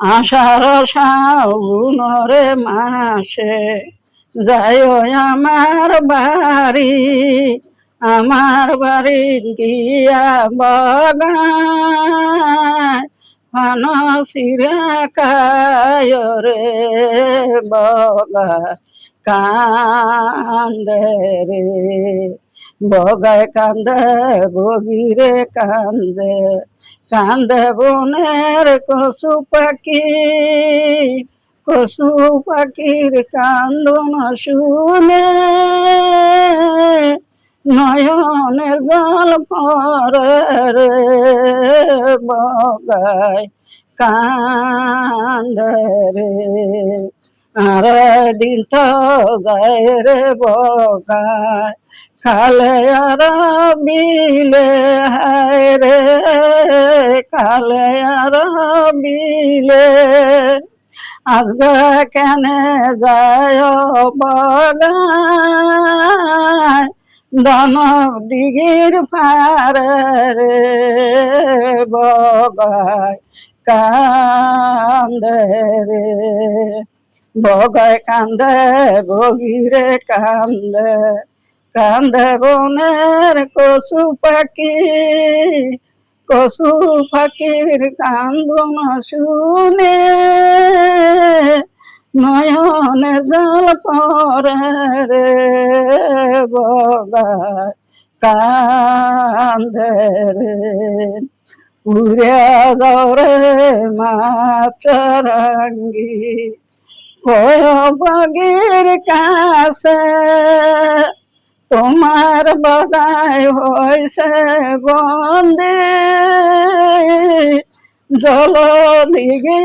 আষাঢ় শ্রাবণরে মাসে যায় আমার বাড়ি আমার বাড়ি দিয়া বগায় ফানসিরা কায় রে বগা কান্দে রে। বগায় কান্দে বগিরে কান্দে কান্দে বনের কসু পাখি, কসু পাখির কান্দন শুনে নয়নের জল পরে রে। বগায় কান্দে রে। আর দিন তো গায়ে রে বগায় খালে আর বিলে হায় রে। খালে আর বিলে আজকে কেন যায় বগায়। দন দিগির পারে রে। বগায় কান্দে রে। বগায় কান্দে বগিরে কান্দে। কান্দে বনের কসু পাখি। কসু পাখির কান্দন শুনে নয়নে জল পরে রে। বগায় কান্দে রে। উড়ে দৌড়ে মাচরঙ্গি বাগের কাছে তোমার বদায় হয়েছে বন্দে জল দিগে